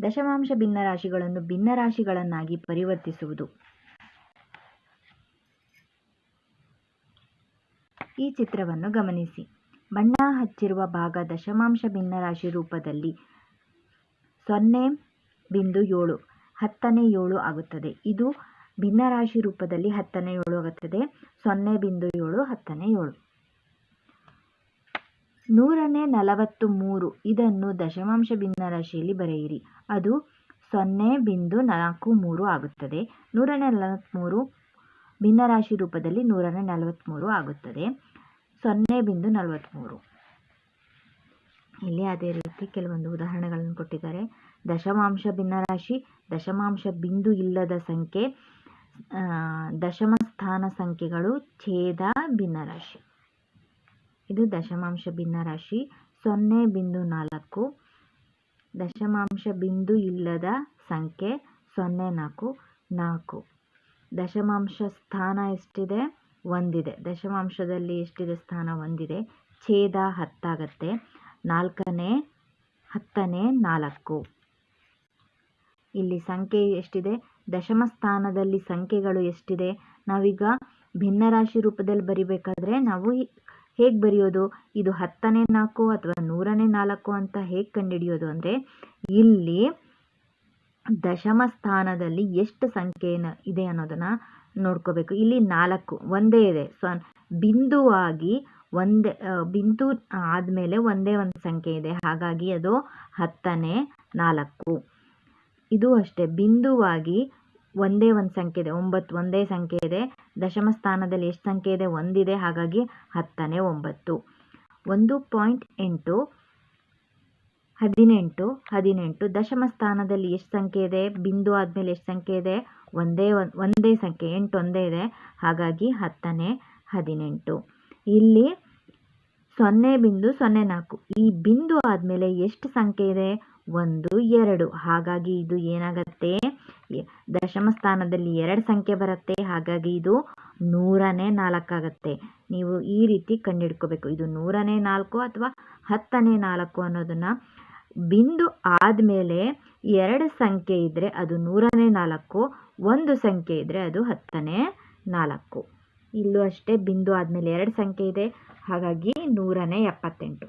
ದಶಮಾಂಶ ಭಿನ್ನರಾಶಿಗಳನ್ನು ಭಿನ್ನರಾಶಿಗಳನ್ನಾಗಿ ಪರಿವರ್ತಿಸುವುದು. ಈ ಚಿತ್ರವನ್ನು ಗಮನಿಸಿ. ಬಣ್ಣ ಹಚ್ಚಿರುವ ಭಾಗ ದಶಮಾಂಶ ಭಿನ್ನರಾಶಿ ರೂಪದಲ್ಲಿ ಸೊನ್ನೆ ಬಿಂದು ಏಳು, ಹತ್ತನೇ ಏಳು ಆಗುತ್ತದೆ. ಇದು ಭಿನ್ನರಾಶಿ ರೂಪದಲ್ಲಿ ಹತ್ತನೇ ಏಳು ಆಗುತ್ತದೆ. ಸೊನ್ನೆ ಬಿಂದು ಏಳು, ಹತ್ತನೇ ಏಳು. ನೂರನೇ ನಲವತ್ತು ಮೂರು ಇದನ್ನು ದಶಮಾಂಶ ಭಿನ್ನರಾಶಿಯಲ್ಲಿ ಬರೆಯಿರಿ. ಅದು ಸೊನ್ನೆ ಬಿಂದು ನಾಲ್ಕು ಮೂರು ಆಗುತ್ತದೆ. ನೂರನೇ ನಲವತ್ತ್ಮೂರು ಭಿನ್ನರಾಶಿ ರೂಪದಲ್ಲಿ ನೂರನೇ ನಲವತ್ತ್ಮೂರು ಆಗುತ್ತದೆ. ಸೊನ್ನೆ ಬಿಂದು ನಲವತ್ತ್ಮೂರು. ಇಲ್ಲಿ ಅದೇ ರೀತಿ ಕೆಲವೊಂದು ಉದಾಹರಣೆಗಳನ್ನು ಕೊಟ್ಟಿದ್ದಾರೆ. ದಶಮಾಂಶ ಭಿನ್ನರಾಶಿ, ದಶಮಾಂಶ ಬಿಂದು ಇಲ್ಲದ ಸಂಖ್ಯೆ ದಶಮ ಸ್ಥಾನ ಸಂಖ್ಯೆಗಳು ಛೇದ ಭಿನ್ನರಾಶಿ. ಇದು ದಶಮಾಂಶ ಭಿನ್ನರಾಶಿ, ಸೊನ್ನೆ ಬಿಂದು ನಾಲ್ಕು, ದಶಮಾಂಶ ಬಿಂದು ಇಲ್ಲದ ಸಂಖ್ಯೆ, ಸೊನ್ನೆ ನಾಲ್ಕು ನಾಲ್ಕು. ದಶಮಾಂಶ ಸ್ಥಾನ ಎಷ್ಟಿದೆ? ಒಂದಿದೆ. ದಶಮಾಂಶದಲ್ಲಿ ಎಷ್ಟಿದೆ? ಸ್ಥಾನ ಒಂದಿದೆ. ಛೇದ ಹತ್ತಾಗತ್ತೆ. ನಾಲ್ಕನೇ, ಹತ್ತನೇ, ನಾಲ್ಕು. ಇಲ್ಲಿ ಸಂಖ್ಯೆ ಎಷ್ಟಿದೆ? ದಶಮ ಸ್ಥಾನದಲ್ಲಿ ಸಂಖ್ಯೆಗಳು ಎಷ್ಟಿದೆ? ನಾವೀಗ ಭಿನ್ನರಾಶಿ ರೂಪದಲ್ಲಿ ಬರಿಬೇಕಾದ್ರೆ ನಾವು ಹೇಗೆ ಬರೆಯೋದು? ಇದು ಹತ್ತನೇ ನಾಲ್ಕು ಅಥವಾ ನೂರನೇ ನಾಲ್ಕು ಅಂತ ಹೇಗೆ ಕಂಡುಹಿಡಿಯೋದು ಅಂದರೆ ಇಲ್ಲಿ ದಶಮ ಸ್ಥಾನದಲ್ಲಿ ಎಷ್ಟು ಸಂಖ್ಯೆ ಇದೆ ಅನ್ನೋದನ್ನು ನೋಡ್ಕೋಬೇಕು. ಇಲ್ಲಿ ನಾಲ್ಕು, ಒಂದೇ ಇದೆ. ಸೊ, ಬಿಂದುವಾಗಿ ಒಂದೇ ಬಿಂದು ಆದಮೇಲೆ ಒಂದೇ ಒಂದು ಸಂಖ್ಯೆ ಇದೆ. ಹಾಗಾಗಿ ಅದು ಹತ್ತನೇ ನಾಲ್ಕು. ಇದು ಅಷ್ಟೇ. ಬಿಂದುವಾಗಿ ಒಂದೇ ಒಂದು ಸಂಖ್ಯೆ ಇದೆ. ಒಂಬತ್ತು ಒಂದೇ ಸಂಖ್ಯೆ ಇದೆ. ದಶಮ ಸ್ಥಾನದಲ್ಲಿ ಎಷ್ಟು ಸಂಖ್ಯೆ ಇದೆ? ಒಂದಿದೆ. ಹಾಗಾಗಿ ಹತ್ತನೇ ಒಂಬತ್ತು. ಒಂದು ಪಾಯಿಂಟ್ ಎಂಟು, ಹದಿನೆಂಟು ಹದಿನೆಂಟು. ದಶಮ ಸ್ಥಾನದಲ್ಲಿ ಎಷ್ಟು ಸಂಖ್ಯೆ ಇದೆ? ಬಿಂದು ಆದಮೇಲೆ ಎಷ್ಟು ಸಂಖ್ಯೆ ಇದೆ? ಒಂದೇ ಒಂದು ಸಂಖ್ಯೆ. ಎಂಟು ಒಂದೇ ಇದೆ. ಹಾಗಾಗಿ ಹತ್ತನೇ ಹದಿನೆಂಟು. ಇಲ್ಲಿ ಸೊನ್ನೆ ಬಿಂದು ಸೊನ್ನೆ ನಾಲ್ಕು. ಈ ಬಿಂದು ಆದಮೇಲೆ ಎಷ್ಟು ಸಂಖ್ಯೆ ಇದೆ? ಒಂದು, ಎರಡು. ಹಾಗಾಗಿ ಇದು ಏನಾಗತ್ತೆ? ದಶಮ ಸ್ಥಾನದಲ್ಲಿ ಎರಡು ಸಂಖ್ಯೆ ಬರುತ್ತೆ. ಹಾಗಾಗಿ ಇದು ನೂರನೇ ನಾಲ್ಕಾಗತ್ತೆ. ನೀವು ಈ ರೀತಿ ಕಂಡುಹಿಡ್ಕೋಬೇಕು. ಇದು ನೂರನೇ ನಾಲ್ಕು ಅಥವಾ ಹತ್ತನೇ ನಾಲ್ಕು ಅನ್ನೋದನ್ನು ಬಿಂದು ಆದಮೇಲೆ ಎರಡು ಸಂಖ್ಯೆ ಇದ್ದರೆ ಅದು ನೂರನೇ ನಾಲ್ಕು, ಒಂದು ಸಂಖ್ಯೆ ಇದ್ದರೆ ಅದು ಹತ್ತನೇ ನಾಲ್ಕು. ಇಲ್ಲೂ ಅಷ್ಟೇ ಬಿಂದು ಆದಮೇಲೆ ಎರಡು ಸಂಖ್ಯೆ ಇದೆ. ಹಾಗಾಗಿ ನೂರನೇ ಎಪ್ಪತ್ತೆಂಟು.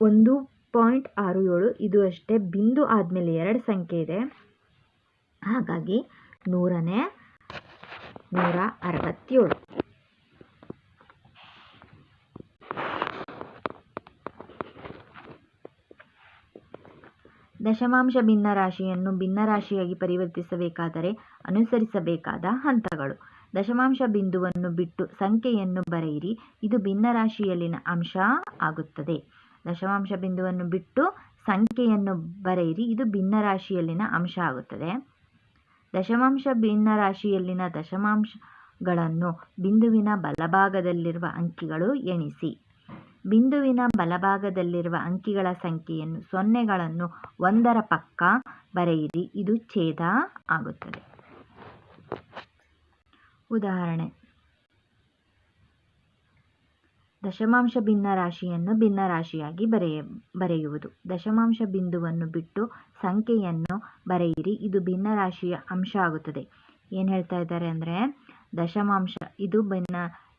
ಒಂದು ಪಾಯಿಂಟ್ ಆರು ಏಳು, ಇದು ಅಷ್ಟೇ ಬಿಂದು ಆದಮೇಲೆ ಎರಡು ಸಂಖ್ಯೆ ಇದೆ. ಹಾಗಾಗಿ ನೂರನೇ ನೂರ ಅರವತ್ತೇಳು. ದಶಮಾಂಶ ಭಿನ್ನರಾಶಿಯನ್ನು ಭಿನ್ನರಾಶಿಯಾಗಿ ಪರಿವರ್ತಿಸಬೇಕಾದರೆ ಅನುಸರಿಸಬೇಕಾದ ಹಂತಗಳು. ದಶಮಾಂಶ ಬಿಂದುವನ್ನು ಬಿಟ್ಟು ಸಂಖ್ಯೆಯನ್ನು ಬರೆಯಿರಿ. ಇದು ಭಿನ್ನರಾಶಿಯಲ್ಲಿನ ಅಂಶ ಆಗುತ್ತದೆ. ದಶಮಾಂಶ ಬಿಂದುವನ್ನು ಬಿಟ್ಟು ಸಂಖ್ಯೆಯನ್ನು ಬರೆಯಿರಿ. ಇದು ಭಿನ್ನರಾಶಿಯಲ್ಲಿನ ಅಂಶ ಆಗುತ್ತದೆ. ದಶಮಾಂಶ ಭಿನ್ನರಾಶಿಯಲ್ಲಿನ ದಶಮಾಂಶಗಳನ್ನು ಬಿಂದುವಿನ ಬಲಭಾಗದಲ್ಲಿರುವ ಅಂಕಿಗಳು ಎಣಿಸಿ. ಬಿಂದುವಿನ ಬಲಭಾಗದಲ್ಲಿರುವ ಅಂಕಿಗಳ ಸಂಖ್ಯೆಯನ್ನು ಸೊನ್ನೆಗಳನ್ನು ಒಂದರ ಪಕ್ಕ ಬರೆಯಿರಿ. ಇದು ಛೇದ ಆಗುತ್ತದೆ. ಉದಾಹರಣೆ. ದಶಮಾಂಶ ಭಿನ್ನರಾಶಿಯನ್ನು ಭಿನ್ನರಾಶಿಯಾಗಿ ಬರೆಯ, ಬರೆಯುವುದು. ದಶಮಾಂಶ ಬಿಂದುವನ್ನು ಬಿಟ್ಟು ಸಂಖ್ಯೆಯನ್ನು ಬರೆಯಿರಿ. ಇದು ಭಿನ್ನರಾಶಿಯ ಅಂಶ ಆಗುತ್ತದೆ. ಏನು ಹೇಳ್ತಾ ಇದ್ದಾರೆ ಅಂದರೆ, ದಶಮಾಂಶ ಇದು ಭಿನ್ನ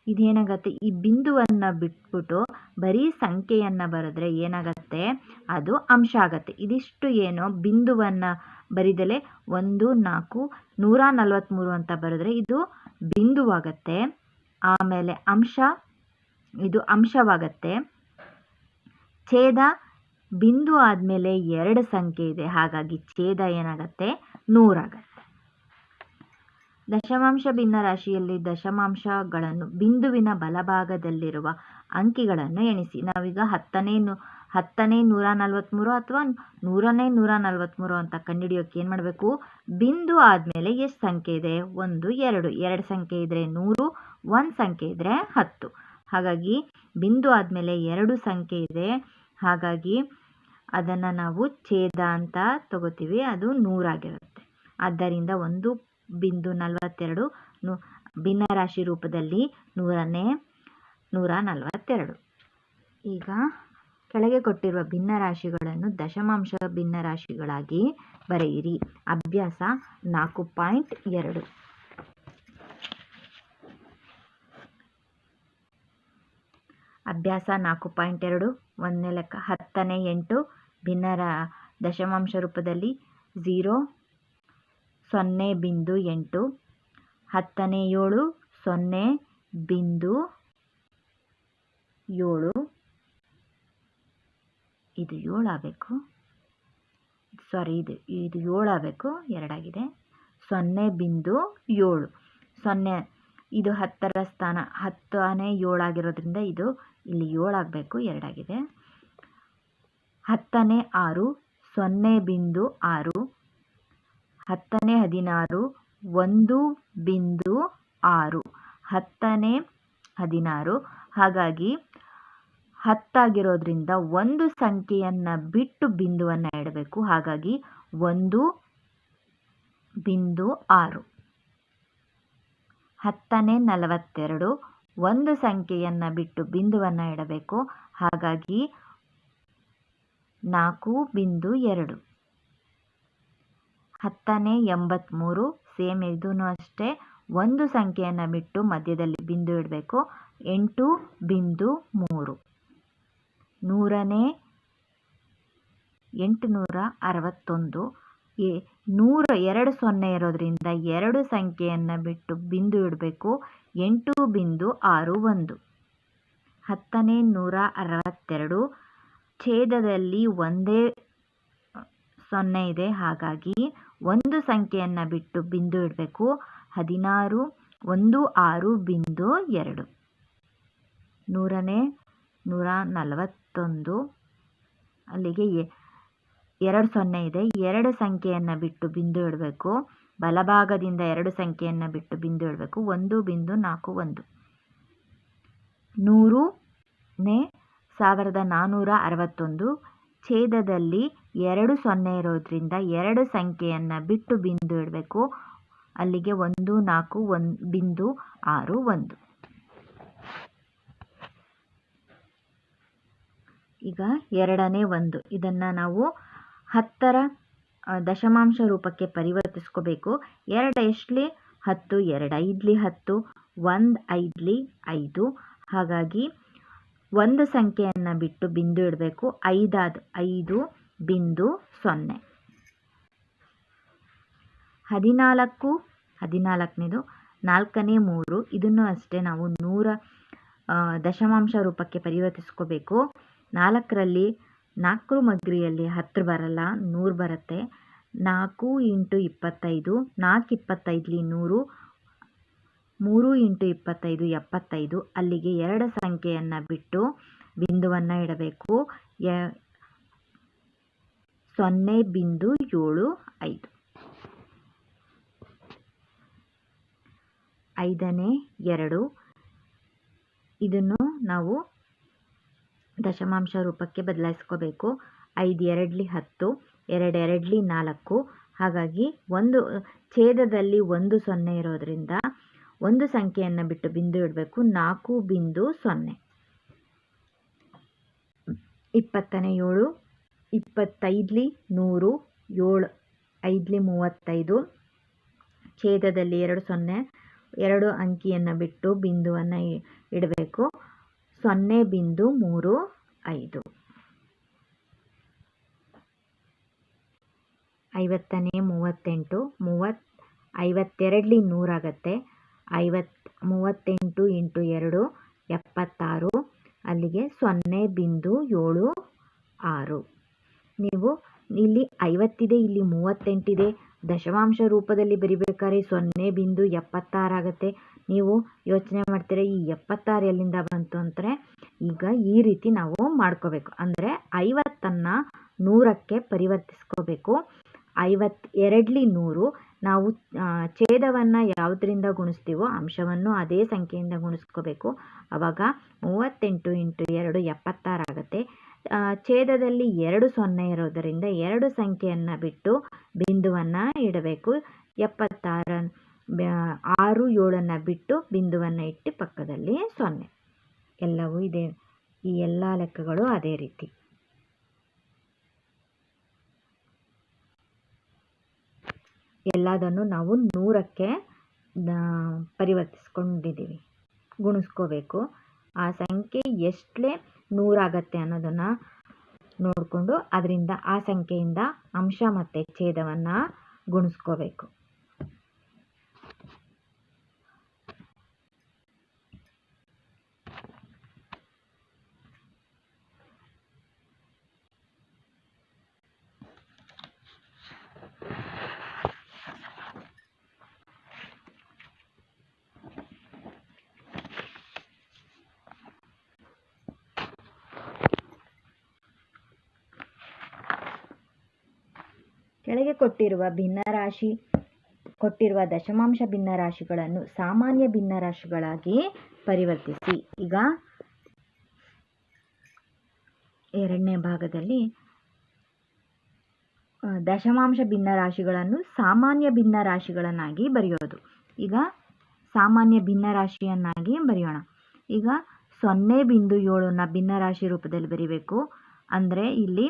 ಇದೇನಾಗತ್ತೆ ಈ ಬಿಂದುವನ್ನು ಬಿಟ್ಬಿಟ್ಟು ಬರೀ ಸಂಖ್ಯೆಯನ್ನು ಬರೆದ್ರೆ ಏನಾಗತ್ತೆ? ಅದು ಅಂಶ ಆಗತ್ತೆ. ಇದಿಷ್ಟು ಏನೋ? ಬಿಂದುವನ್ನು ಬರಿದಲೆ ಒಂದು, ನಾಲ್ಕು, ನೂರ ನಲವತ್ತ್ಮೂರು ಅಂತ ಬರೆದ್ರೆ ಇದು ಬಿಂದುವಾಗತ್ತೆ. ಆಮೇಲೆ ಅಂಶ, ಇದು ಅಂಶವಾಗತ್ತೆ. ಛೇದ, ಬಿಂದು ಆದಮೇಲೆ ಎರಡು ಸಂಖ್ಯೆ ಇದೆ. ಹಾಗಾಗಿ ಛೇದ ಏನಾಗತ್ತೆ? ನೂರಾಗತ್ತೆ. ದಶಮಾಂಶ ಭಿನ್ನರಾಶಿಯಲ್ಲಿ ದಶಮಾಂಶಗಳನ್ನು, ಬಿಂದುವಿನ ಬಲಭಾಗದಲ್ಲಿರುವ ಅಂಕಿಗಳನ್ನು ಎಣಿಸಿ. ನಾವೀಗ ಹತ್ತನೇ ಹತ್ತನೇ ನೂರ ನಲವತ್ತ್ಮೂರು ಅಥವಾ ನೂರನೇ ನೂರ ನಲವತ್ತ್ಮೂರು ಅಂತ ಕಂಡುಹಿಡಿಯೋಕೆ ಏನು ಮಾಡಬೇಕು? ಬಿಂದು ಆದಮೇಲೆ ಎಷ್ಟು ಸಂಖ್ಯೆ ಇದೆ? ಒಂದು, ಎರಡು. ಎರಡು ಸಂಖ್ಯೆ ಇದ್ದರೆ ನೂರು, ಒಂದು ಸಂಖ್ಯೆ ಇದ್ದರೆ ಹತ್ತು. ಹಾಗಾಗಿ ಬಿಂದು ಆದಮೇಲೆ ಎರಡು ಸಂಖ್ಯೆ ಇದೆ. ಹಾಗಾಗಿ ಅದನ್ನು ನಾವು ಛೇದ ಅಂತ ತಗೋತೀವಿ. ಅದು ನೂರಾಗಿರುತ್ತೆ ಆದ್ದರಿಂದ ಒಂದು ಬಿಂದು ನಲವತ್ತೆರಡು ನು ಭಿನ್ನರಾಶಿ ರೂಪದಲ್ಲಿ ನೂರನೇ ನೂರ ನಲವತ್ತೆರಡು. ಈಗ ಕೆಳಗೆ ಕೊಟ್ಟಿರುವ ಭಿನ್ನರಾಶಿಗಳನ್ನು ದಶಮಾಂಶ ಭಿನ್ನರಾಶಿಗಳಾಗಿ ಬರೆಯಿರಿ. ಅಭ್ಯಾಸ ನಾಲ್ಕು ಪಾಯಿಂಟ್ ಎರಡು. ಅಭ್ಯಾಸ ನಾಲ್ಕು ಪಾಯಿಂಟ್ ಎರಡು. ಒಂದನೇ ಲೆಕ್ಕ ಹತ್ತನೇ ಎಂಟು. ಭಿನ್ನರ ದಶಮಾಂಶ ರೂಪದಲ್ಲಿ ಝೀರೋ, ಸೊನ್ನೆ ಬಿಂದು ಎಂಟು. ಹತ್ತನೇ ಏಳು, ಸೊನ್ನೆ ಬಿಂದು ಏಳು. ಇದು ಏಳು ಆಗಬೇಕು ಸಾರಿ ಇದು ಇದು ಏಳು ಆಗಬೇಕು ಎರಡಾಗಿದೆ. ಸೊನ್ನೆ ಬಿಂದು ಏಳು. ಸೊನ್ನೆ, ಇದು ಹತ್ತರ ಸ್ಥಾನ. ಹತ್ತನೇ ಏಳಾಗಿರೋದ್ರಿಂದ ಇದು ಇಲ್ಲಿ ಏಳಾಗಬೇಕು. ಎರಡಾಗಿದೆ. ಹತ್ತನೇ ಆರು, ಸೊನ್ನೆ ಬಿಂದು ಆರು. ಹತ್ತನೇ ಹದಿನಾರು, ಒಂದು ಬಿಂದು ಆರು. ಹತ್ತನೇ ಹದಿನಾರು. ಹಾಗಾಗಿ ಹತ್ತಾಗಿರೋದ್ರಿಂದ ಒಂದು ಸಂಖ್ಯೆಯನ್ನು ಬಿಟ್ಟು ಬಿಂದುವನ್ನು ಇಡಬೇಕು ಹಾಗಾಗಿ ಒಂದು ಬಿಂದು ಆರು. ಹತ್ತನೇ ನಲವತ್ತೆರಡು, ಒಂದು ಸಂಖ್ಯೆಯನ್ನು ಬಿಟ್ಟು ಬಿಂದುವನ್ನು ಇಡಬೇಕು ಹಾಗಾಗಿ ನಾಲ್ಕು ಬಿಂದು ಎರಡು. ಹತ್ತನೇ ಎಂಬತ್ತ್ಮೂರು ಸೇಮ್ ಇದೂ ಅಷ್ಟೇ, ಒಂದು ಸಂಖ್ಯೆಯನ್ನು ಬಿಟ್ಟು ಮಧ್ಯದಲ್ಲಿ ಬಿಂದು ಇಡಬೇಕು. ಎಂಟು ಬಿಂದು ಮೂರು. ನೂರನೇ ಎಂಟುನೂರ ಅರವತ್ತೊಂದು ಎ ನೂರ ಎರಡು ಸೊನ್ನೆ ಇರೋದ್ರಿಂದ ಎರಡು ಸಂಖ್ಯೆಯನ್ನು ಬಿಟ್ಟು ಬಿಂದು ಇಡಬೇಕು. ಎಂಟು ಬಿಂದು ಆರು ಒಂದು. ಹತ್ತನೇ ನೂರ ಅರವತ್ತೆರಡು ಛೇದದಲ್ಲಿ ಒಂದೇ ಸೊನ್ನೆ ಇದೆ. ಹಾಗಾಗಿ ಒಂದು ಸಂಖ್ಯೆಯನ್ನು ಬಿಟ್ಟು ಬಿಂದು ಇಡಬೇಕು. ಹದಿನಾರು, ಒಂದು, ಆರು, ಬಿಂದು ಎರಡು. ನೂರನೇ ನೂರ ನಲವತ್ತೊಂದು ಅಲ್ಲಿಗೆ ಎರಡು ಸೊನ್ನೆ ಇದೆ. ಎರಡು ಸಂಖ್ಯೆಯನ್ನು ಬಿಟ್ಟು ಬಿಂದು ಇಡಬೇಕು ಬಲಭಾಗದಿಂದ ಎರಡು ಸಂಖ್ಯೆಯನ್ನು ಬಿಟ್ಟು ಬಿಂದು ಇಡಬೇಕು ಒಂದು, ಬಿಂದು, ನಾಲ್ಕು, ಒಂದು. ನೂರುನೇ ಸಾವಿರದ ನಾನ್ನೂರ ಅರವತ್ತೊಂದು. ಛೇದದಲ್ಲಿ ಎರಡು ಸೊನ್ನೆ ಇರೋದ್ರಿಂದ ಎರಡು ಸಂಖ್ಯೆಯನ್ನು ಬಿಟ್ಟು ಬಿಂದು ಇಡಬೇಕು ಅಲ್ಲಿಗೆ ಒಂದು, ನಾಲ್ಕು ಒಂದು ಬಿಂದು, ಆರು, ಒಂದು. ಈಗ ಎರಡನೇ ಒಂದು. ಇದನ್ನು ನಾವು ಹತ್ತರ ದಶಮಾಂಶ ರೂಪಕ್ಕೆ ಪರಿವರ್ತಿಸ್ಕೋಬೇಕು. ಎರಡು ಎಷ್ಟಲಿ? ಹತ್ತು, ಎರಡು ಐದ್ಲಿ ಹತ್ತು, ಒಂದು ಐದ್ಲಿ ಐದು. ಹಾಗಾಗಿ ಒಂದು ಸಂಖ್ಯೆಯನ್ನು ಬಿಟ್ಟು ಬಿಂದು ಇಡಬೇಕು. ಐದಾದ ಐದು, ಬಿಂದು ಸೊನ್ನೆ. ಹದಿನಾಲ್ಕು, ಹದಿನಾಲ್ಕನೇದು. ನಾಲ್ಕನೇ ಮೂರು. ಇದನ್ನು ಅಷ್ಟೇ ನಾವು ನೂರ ದಶಮಾಂಶ ರೂಪಕ್ಕೆ ಪರಿವರ್ತಿಸ್ಕೋಬೇಕು. ನಾಲ್ಕರಲ್ಲಿ ನಾಲ್ಕು ಮಗ್ರಿಯಲ್ಲಿ ಹತ್ತು ಬರಲ್ಲ, ನೂರು ಬರುತ್ತೆ. ನಾಲ್ಕು ಇಂಟು ಇಪ್ಪತ್ತೈದು, ನಾಲ್ಕು ಇಪ್ಪತ್ತೈದಲಿ ನೂರು, ಮೂರು ಇಂಟು ಇಪ್ಪತ್ತೈದು ಎಪ್ಪತ್ತೈದು. ಅಲ್ಲಿಗೆ ಎರಡು ಸಂಖ್ಯೆಯನ್ನು ಬಿಟ್ಟು ಬಿಂದುವನ್ನು ಇಡಬೇಕು. ಸೊನ್ನೆ ಬಿಂದು ಏಳು ಐದು. ಐದನೇ ಎರಡು. ಇದನ್ನು ನಾವು ದಶಮಾಂಶ ರೂಪಕ್ಕೆ ಬದಲಾಯಿಸ್ಕೋಬೇಕು. ಐದು, ಎರಡ್ಲಿ ಹತ್ತು, ಎರಡು, ಎರಡ್ಲಿ ನಾಲ್ಕು. ಹಾಗಾಗಿ ಒಂದು, ಛೇದದಲ್ಲಿ ಒಂದು ಸೊನ್ನೆ ಇರೋದ್ರಿಂದ ಒಂದು ಸಂಖ್ಯೆಯನ್ನು ಬಿಟ್ಟು ಬಿಂದು ಇಡಬೇಕು. ನಾಲ್ಕು ಬಿಂದು ಸೊನ್ನೆ. ಇಪ್ಪತ್ತನೇ ಏಳು, ಇಪ್ಪತ್ತೈದ್ಲಿ ನೂರು, ಏಳು, ಐದ್ಲಿ ಮೂವತ್ತೈದು. ಛೇದದಲ್ಲಿ ಎರಡು ಸೊನ್ನೆ, ಎರಡು ಅಂಕಿಯನ್ನು ಬಿಟ್ಟು ಬಿಂದುವನ್ನು ಇಡಬೇಕು. ಸೊನ್ನೆ ಬಿಂದು ಮೂರು ಐದು. ಐವತ್ತನೇ ಮೂವತ್ತೆಂಟು, ಮೂವತ್, ಐವತ್ತೆರಡಲಿ ನೂರಾಗತ್ತೆ. ಐವತ್, ಮೂವತ್ತೆಂಟು ಇಂಟು ಎರಡು, ಎಪ್ಪತ್ತಾರು. ಅಲ್ಲಿಗೆ ಸೊನ್ನೆ ಬಿಂದು ಏಳು, ಆರು. ನೀವು ಇಲ್ಲಿ ಐವತ್ತಿದೆ, ಇಲ್ಲಿ ಮೂವತ್ತೆಂಟಿದೆ. ದಶಮಾಂಶ ರೂಪದಲ್ಲಿ ಬರಿಬೇಕಾದ್ರೆ ಸೊನ್ನೆ ಬಿಂದು ಎಪ್ಪತ್ತಾರಾಗುತ್ತೆ. ನೀವು ಯೋಚನೆ ಮಾಡ್ತೀರ, ಈ ಎಪ್ಪತ್ತಾರು ಎಲ್ಲಿಂದ ಬಂತು ಅಂದರೆ ಈಗ ಈ ರೀತಿ ನಾವು ಮಾಡ್ಕೋಬೇಕು. ಅಂದರೆ ಐವತ್ತನ್ನು ನೂರಕ್ಕೆ ಪರಿವರ್ತಿಸ್ಕೋಬೇಕು. ಐವತ್ತೆರಡ್ಲಿ ನೂರು ನಾವು ಛೇದವನ್ನು ಯಾವುದರಿಂದ ಗುಣಿಸ್ತೀವೋ ಅಂಶವನ್ನು ಅದೇ ಸಂಖ್ಯೆಯಿಂದ ಗುಣಿಸ್ಕೋಬೇಕು. ಅವಾಗ ಮೂವತ್ತೆಂಟು ಇಂಟು ಎರಡು ಎಪ್ಪತ್ತಾರು ಆಗುತ್ತೆ. ಛೇದದಲ್ಲಿ ಎರಡು ಸೊನ್ನೆ ಇರೋದರಿಂದ ಎರಡು ಸಂಖ್ಯೆಯನ್ನು ಬಿಟ್ಟು ಬಿಂದುವನ್ನು ಇಡಬೇಕು. ಎಪ್ಪತ್ತಾರ ಆರು, ಏಳನ್ನು ಬಿಟ್ಟು ಬಿಂದುವನ್ನು ಇಟ್ಟು ಪಕ್ಕದಲ್ಲಿ ಸೊನ್ನೆ. ಎಲ್ಲವೂ ಇದೆ. ಈ ಎಲ್ಲ ಲೆಕ್ಕಗಳು ಅದೇ ರೀತಿ. ಎಲ್ಲದನ್ನು ನಾವು ನೂರಕ್ಕೆ ಪರಿವರ್ತಿಸ್ಕೊಂಡಿದ್ದೀವಿ. ಗುಣಿಸ್ಕೋಬೇಕು. ಆ ಸಂಖ್ಯೆ ಎಷ್ಟೇ ನೂರಾಗತ್ತೆ ಅನ್ನೋದನ್ನು ನೋಡಿಕೊಂಡು, ಅದರಿಂದ, ಆ ಸಂಖ್ಯೆಯಿಂದ ಅಂಶ ಮತ್ತು ಛೇದವನ್ನು ಗುಣಿಸ್ಕೋಬೇಕು. ಕೊಟ್ಟಿರುವ ಭಿನ್ನರಾಶಿ, ಕೊಟ್ಟಿರುವ ದಶಮಾಂಶ ಭಿನ್ನರಾಶಿಗಳನ್ನು ಸಾಮಾನ್ಯ ಭಿನ್ನರಾಶಿಗಳಾಗಿ ಪರಿವರ್ತಿಸಿ. ಈಗ ಎರಡನೇ ಭಾಗದಲ್ಲಿ ದಶಮಾಂಶ ಭಿನ್ನರಾಶಿಗಳನ್ನು ಸಾಮಾನ್ಯ ಭಿನ್ನರಾಶಿಗಳನ್ನಾಗಿ ಬರೆಯೋದು. ಈಗ ಸಾಮಾನ್ಯ ಭಿನ್ನರಾಶಿಯನ್ನಾಗಿ ಬರೆಯೋಣ. ಈಗ ಸೊನ್ನೆ ಬಿಂದು ಏಳನ್ನ ಭಿನ್ನರಾಶಿ ರೂಪದಲ್ಲಿ ಬರಿಬೇಕು. ಅಂದರೆ ಇಲ್ಲಿ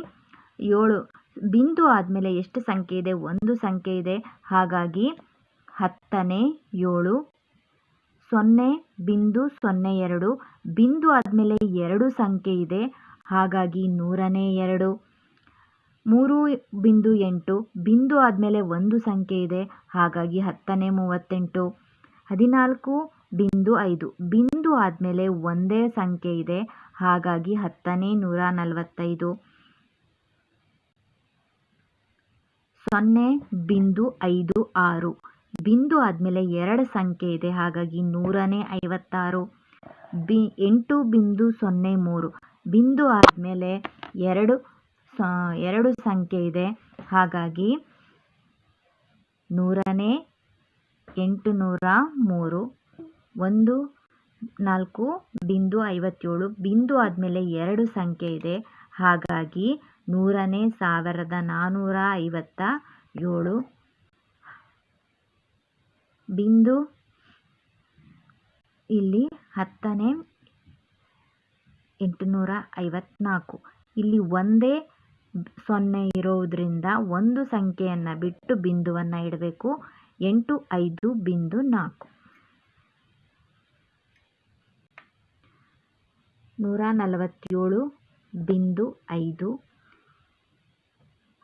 ಏಳು ಬಿಂದು ಆದಮೇಲೆ ಎಷ್ಟು ಸಂಖ್ಯೆ ಇದೆ? ಒಂದು ಸಂಖ್ಯೆ ಇದೆ. ಹಾಗಾಗಿ ಹತ್ತನೇ, ಏಳು, ಸೊನ್ನೆ, ಬಿಂದು ಸೊನ್ನೆ, ಎರಡು. ಬಿಂದು ಆದಮೇಲೆ ಎರಡು ಸಂಖ್ಯೆ ಇದೆ. ಹಾಗಾಗಿ ನೂರನೇ, ಎರಡು. ಮೂರು, ಬಿಂದು ಎಂಟು. ಬಿಂದು ಆದಮೇಲೆ ಒಂದು ಸಂಖ್ಯೆ ಇದೆ. ಹಾಗಾಗಿ ಹತ್ತನೇ, ಮೂವತ್ತೆಂಟು. ಹದಿನಾಲ್ಕು, ಬಿಂದು ಐದು. ಬಿಂದು ಆದಮೇಲೆ ಒಂದೇ ಸಂಖ್ಯೆ ಇದೆ. ಹಾಗಾಗಿ ಹತ್ತನೇ, ನೂರ ನಲವತ್ತೈದು. ಸೊನ್ನೆ ಬಿಂದು ಐದು ಆರು. ಬಿಂದು ಆದಮೇಲೆ ಎರಡು ಸಂಖ್ಯೆ ಇದೆ, ಹಾಗಾಗಿ ನೂರನೇ ಐವತ್ತಾರು. ಬಿ, ಎಂಟು ಬಿಂದು ಸೊನ್ನೆ ಮೂರು. ಬಿಂದು ಆದಮೇಲೆ ಎರಡು ಎರಡು ಸಂಖ್ಯೆ ಇದೆ, ಹಾಗಾಗಿ ನೂರನೇ, ಎಂಟು ನೂರ ಮೂರು. ಒಂದು, ನಾಲ್ಕು, ಬಿಂದು ಐವತ್ತೇಳು. ಬಿಂದು ಆದಮೇಲೆ ಎರಡು ಸಂಖ್ಯೆ ಇದೆ, ಹಾಗಾಗಿ ನೂರನೇ ಸಾವಿರದ ನಾನ್ನೂರ ಐವತ್ತ ಏಳು. ಬಿಂದು ಇಲ್ಲಿ ಹತ್ತನೇ ಎಂಟುನೂರ ಐವತ್ನಾಲ್ಕು. ಇಲ್ಲಿ ಒಂದೇ ಸೊನ್ನೆ ಇರೋದ್ರಿಂದ ಒಂದು ಸಂಖ್ಯೆಯನ್ನು ಬಿಟ್ಟು ಬಿಂದುವನ್ನು ಇಡಬೇಕು. ಎಂಟು, ಐದು, ಬಿಂದು ನಾಲ್ಕು. ನೂರ ನಲವತ್ತೇಳು, ಬಿಂದು ಐದು.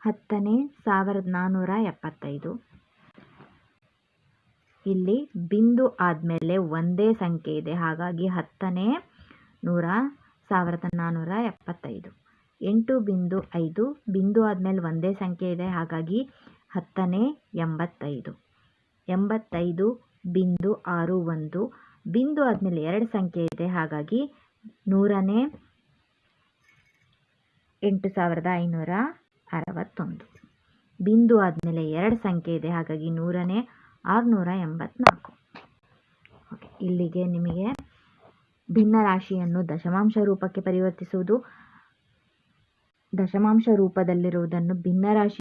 ಹತ್ತನೇ ಸಾವಿರದ ನಾನ್ನೂರ ಎಪ್ಪತ್ತೈದು. ಇಲ್ಲಿ ಬಿಂದು ಆದಮೇಲೆ ಒಂದೇ ಸಂಖ್ಯೆ ಇದೆ. ಹಾಗಾಗಿ ಹತ್ತನೇ ನೂರ ಸಾವಿರದ ನಾನ್ನೂರ ಎಪ್ಪತ್ತೈದು. ಎಂಟು ಬಿಂದು ಐದು, ಬಿಂದು ಆದಮೇಲೆ ಒಂದೇ ಸಂಖ್ಯೆ ಇದೆ. ಹಾಗಾಗಿ ಹತ್ತನೇ ಎಂಬತ್ತೈದು. ಎಂಬತ್ತೈದು ಬಿಂದು ಆರು ಒಂದು, ಬಿಂದು ಆದಮೇಲೆ ಎರಡು ಸಂಖ್ಯೆ ಇದೆ. ಹಾಗಾಗಿ ನೂರನೇ ಎಂಟು ಸಾವಿರದ ಐನೂರ ಅರವತ್ತೊಂದು. ಬಿಂದು ಆದಮೇಲೆ ಎರಡು ಸಂಖ್ಯೆ ಇದೆ, ಹಾಗಾಗಿ ನೂರನೇ ಆರುನೂರ ಎಂಬತ್ನಾಲ್ಕು. ಓಕೆ ಇಲ್ಲಿಗೆ ನಿಮಗೆ ಭಿನ್ನ ರಾಶಿಯನ್ನು ದಶಮಾಂಶ ರೂಪಕ್ಕೆ ಪರಿವರ್ತಿಸುವುದು, ದಶಮಾಂಶ ರೂಪದಲ್ಲಿರುವುದನ್ನು ಭಿನ್ನರಾಶಿ